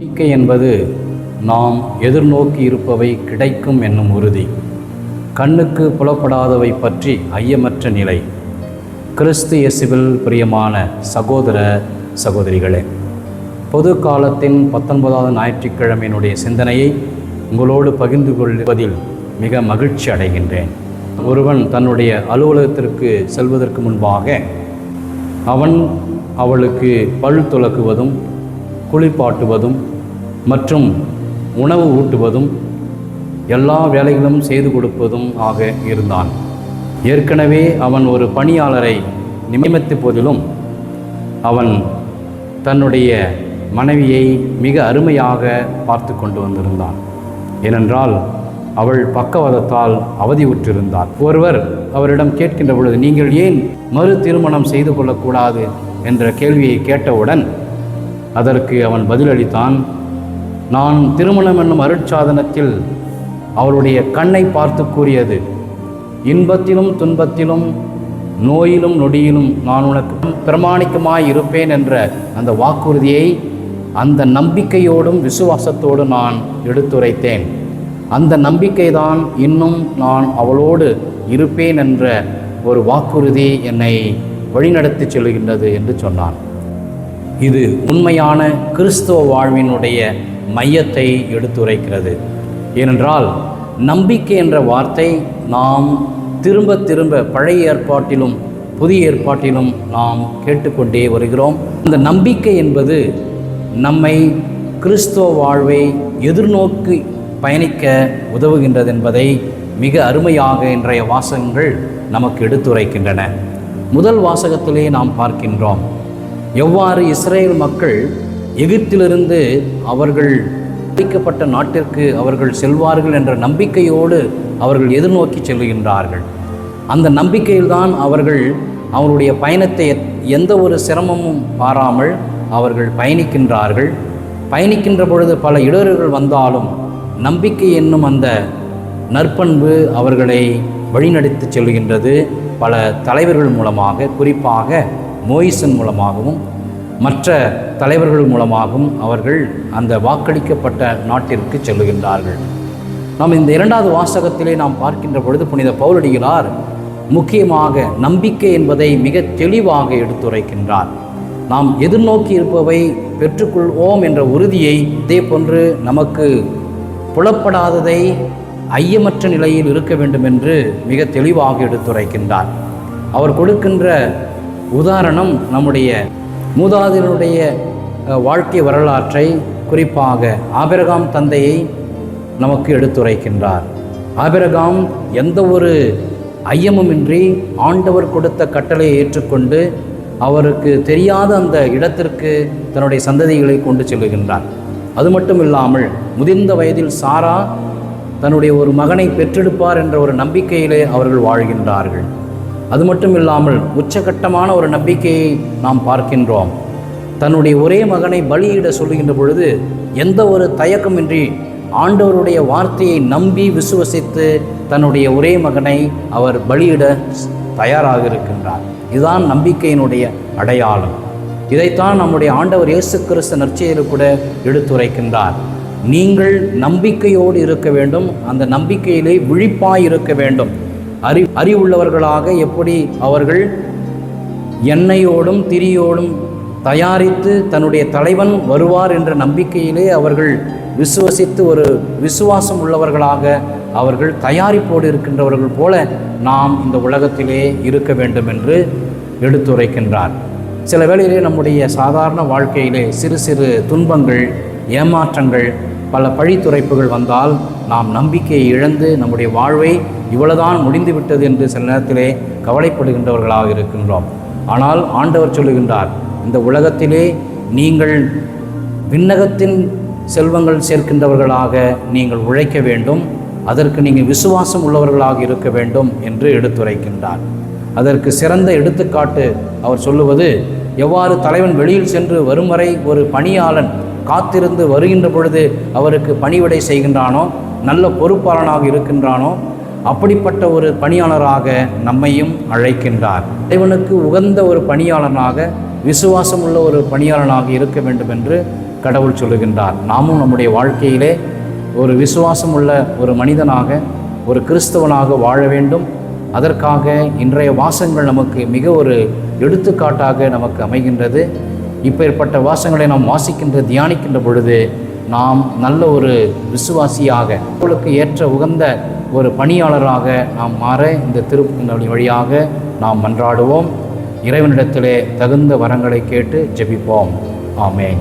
நம்பிக்கை என்பது நாம் எதிர்நோக்கி இருப்பவை கிடைக்கும் என்னும் உறுதி. கண்ணுக்கு புலப்படாதவை பற்றி ஐயமற்ற நிலை. கிறிஸ்து இயேசுவில் பிரியமான சகோதர சகோதரிகளே பொது காலத்தின் பத்தொன்பதாவது ஞாயிற்றுக்கிழமையினுடைய சிந்தனையை உங்களோடு பகிர்ந்து கொள்வதில் மிக மகிழ்ச்சி அடைகின்றேன். ஒருவன் தன்னுடைய அலுவலகத்திற்கு செல்வதற்கு முன்பாக அவன் அவளுக்கு பல் துலக்குவதும் குளிப்பாட்டுவதும் மற்றும் உணவு ஊட்டுவதும் எல்லா வேலைகளும் செய்து கொடுப்பதும் ஆக இருந்தான். ஏற்கனவே அவன் ஒரு பணியாளரை நியமித்த போதிலும் அவன் தன்னுடைய மனைவியை மிக அருமையாக பார்த்து கொண்டு வந்திருந்தான். ஏனென்றால் அவள் பக்கவாதத்தால் அவதியுற்றிருந்தார் ஒருவர் அவரிடம் கேட்கின்ற பொழுது நீங்கள் ஏன் மறு திருமணம் செய்து கொள்ளக்கூடாது? என்ற கேள்வியை கேட்டவுடன் அதற்கு அவன் பதிலளித்தான் நான் திருமணம் என்னும் அருட்சாதனத்தில் அவளுடைய கண்ணை பார்த்து கூறியது இன்பத்திலும் துன்பத்திலும் நோயிலும் நொடியிலும் நான் உனக்கு பிரமாணிக்கமாய் இருப்பேன் என்ற அந்த வாக்குறுதியை அந்த நம்பிக்கையோடும் விசுவாசத்தோடும் நான் எடுத்துரைத்தேன். அந்த நம்பிக்கைதான் இன்னும் நான் அவளோடு இருப்பேன் என்ற ஒரு வாக்குறுதி என்னை வழிநடத்தி செல்கின்றது என்று சொன்னான். இது உண்மையான கிறிஸ்துவ வாழ்வினுடைய மையத்தை எடுத்துரைக்கிறது. ஏனென்றால் நம்பிக்கை என்ற வார்த்தை நாம் திரும்ப திரும்ப பழைய ஏற்பாட்டிலும் புதிய ஏற்பாட்டிலும் நாம் கேட்டுக்கொண்டே வருகிறோம். அந்த நம்பிக்கை என்பது நம்மை கிறிஸ்துவ வாழ்வை எதிர்நோக்கி பயணிக்க உதவுகின்றது என்பதை மிக அருமையாக இன்றைய வாசகங்கள் நமக்கு எடுத்துரைக்கின்றன. முதல் வாசகத்திலே நாம் பார்க்கின்றோம். எவ்வாறு இஸ்ரேல் மக்கள் எகிப்திலிருந்து அவர்கள் அளிக்கப்பட்ட நாட்டிற்கு அவர்கள் செல்வார்கள் என்ற நம்பிக்கையோடு அவர்கள் எதிர்நோக்கி செல்கின்றார்கள். அந்த நம்பிக்கையில்தான் அவர்கள் அவருடைய பயணத்தை எந்த ஒரு சிரமமும் பாராமல் அவர்கள் பயணிக்கின்றார்கள். பயணிக்கின்ற பொழுது பல இடர்கள் வந்தாலும் நம்பிக்கை என்னும் அந்த நற்பண்பு அவர்களை வழிநடத்தி செல்கின்றது. பல தலைவர்கள் மூலமாக குறிப்பாக மோயிசன் மூலமாகவும் மற்ற தலைவர்கள் மூலமாகவும் அவர்கள் அந்த வாக்களிக்கப்பட்ட நாட்டிற்கு செல்லுகின்றார்கள். நாம் இந்த இரண்டாவது வாசகத்திலே நாம் பார்க்கின்ற பொழுது புனித பவுலடிகளார் முக்கியமாக நம்பிக்கை என்பதை மிக தெளிவாக எடுத்துரைக்கின்றார். நாம் எதிர்நோக்கி இருப்பவை பெற்றுக்கொள்வோம் என்ற உறுதியை இதே போன்று நமக்கு புலப்படாததை ஐயமற்ற நிலையில் இருக்க வேண்டும் என்று மிக தெளிவாக எடுத்துரைக்கின்றார். அவர் கொடுக்கின்ற உதாரணம் நம்முடைய மூதாதையருடைய வாழ்க்கை வரலாற்றை குறிப்பாக ஆபிரகாம் தந்தையை நமக்கு எடுத்துரைக்கின்றார். ஆபிரகாம் எந்த ஒரு ஐயமுமின்றி ஆண்டவர் கொடுத்த கட்டளையை ஏற்றுக்கொண்டு அவருக்கு தெரியாத அந்த இடத்திற்கு தன்னுடைய சந்ததிகளை கொண்டு செல்லுகின்றார் அது மட்டும் இல்லாமல் முதிர்ந்த வயதில் சாரா தன்னுடைய ஒரு மகனை பெற்றெடுப்பார் என்ற ஒரு நம்பிக்கையிலே அவர்கள் வாழ்கின்றார்கள். அது மட்டும் இல்லாமல் உச்சகட்டமான ஒரு நம்பிக்கையை நாம் பார்க்கின்றோம். தன்னுடைய ஒரே மகனை பலியிட சொல்லுகின்ற பொழுது எந்த ஒரு தயக்கமின்றி ஆண்டவருடைய வார்த்தையை நம்பி விசுவசித்து தன்னுடைய ஒரே மகனை அவர் பலியிட தயாராக இருக்கின்றார். இதுதான் நம்பிக்கையினுடைய அடையாளம். இதைத்தான் நம்முடைய ஆண்டவர் இயேசு கிறிஸ்து நற்செயலில் கூட எடுத்துரைக்கின்றார். நீங்கள் நம்பிக்கையோடு இருக்க வேண்டும் அந்த நம்பிக்கையிலே விழிப்பாய் இருக்க வேண்டும். அறி அறிவுள்ளவர்களாக எப்படி அவர்கள் எண்ணெயோடும் திரியோடும் தயாரித்து தன்னுடைய தலைவன் வருவார் என்ற நம்பிக்கையிலே அவர்கள் விசுவசித்து ஒரு விசுவாசம் உள்ளவர்களாக அவர்கள் தயாரிப்போடு இருக்கின்றவர்கள் போல நாம் இந்த உலகத்திலே இருக்க வேண்டும் என்று எடுத்துரைக்கின்றார். சில வேளையிலே நம்முடைய சாதாரண வாழ்க்கையிலே சிறு சிறு துன்பங்கள் ஏமாற்றங்கள் பல பழித்துரைப்புகள் வந்தால் நாம் நம்பிக்கையை இழந்து நம்முடைய வாழ்வை இவ்வளவுதான் முடிந்துவிட்டது என்று சில நேரத்திலே கவலைப்படுகின்றவர்களாக இருக்கின்றோம். ஆனால் ஆண்டவர் சொல்லுகின்றார் இந்த உலகத்திலே நீங்கள் விண்ணகத்தின் செல்வங்கள் சேர்க்கின்றவர்களாக நீங்கள் உழைக்க வேண்டும் அதற்கு நீங்கள் விசுவாசம் உள்ளவர்களாக இருக்க வேண்டும் என்று எடுத்துரைக்கின்றார். அதற்கு சிறந்த எடுத்துக்காட்டு அவர் சொல்லுவது எவ்வாறு தலைவன் வெளியில் சென்று வரும் வரை ஒரு பணியாளன் காத்திருந்து வருகின்ற பொழுது அவருக்கு பணிவிடை செய்கின்றானோ நல்ல பொறுப்பாளனாக இருக்கின்றானோ அப்படிப்பட்ட ஒரு பணியாளராக நம்மையும் அழைக்கின்றார். இறைவனுக்கு உகந்த ஒரு பணியாளனாக விசுவாசம் உள்ள ஒரு பணியாளனாக இருக்க வேண்டும் என்று கடவுள் சொல்லுகின்றார். நாமும் நம்முடைய வாழ்க்கையிலே ஒரு விசுவாசம் உள்ள ஒரு மனிதனாக ஒரு கிறிஸ்தவனாக வாழ வேண்டும். அதற்காக இன்றைய வாசங்கள் நமக்கு மிக ஒரு எடுத்துக்காட்டாக நமக்கு அமைகின்றது. இப்பேற்பட்ட வாசங்களை நாம் வாசிக்கின்ற தியானிக்கின்ற பொழுது நாம் நல்ல ஒரு விசுவாசியாக உங்களுக்கு ஏற்ற உகந்த ஒரு பணியாளராக நாம் மாற இந்த திருப்பி வழியாக நாம் மன்றாடுவோம். இறைவனிடத்திலே தகுந்த வரங்களை கேட்டு ஜெபிப்போம். ஆமேன்.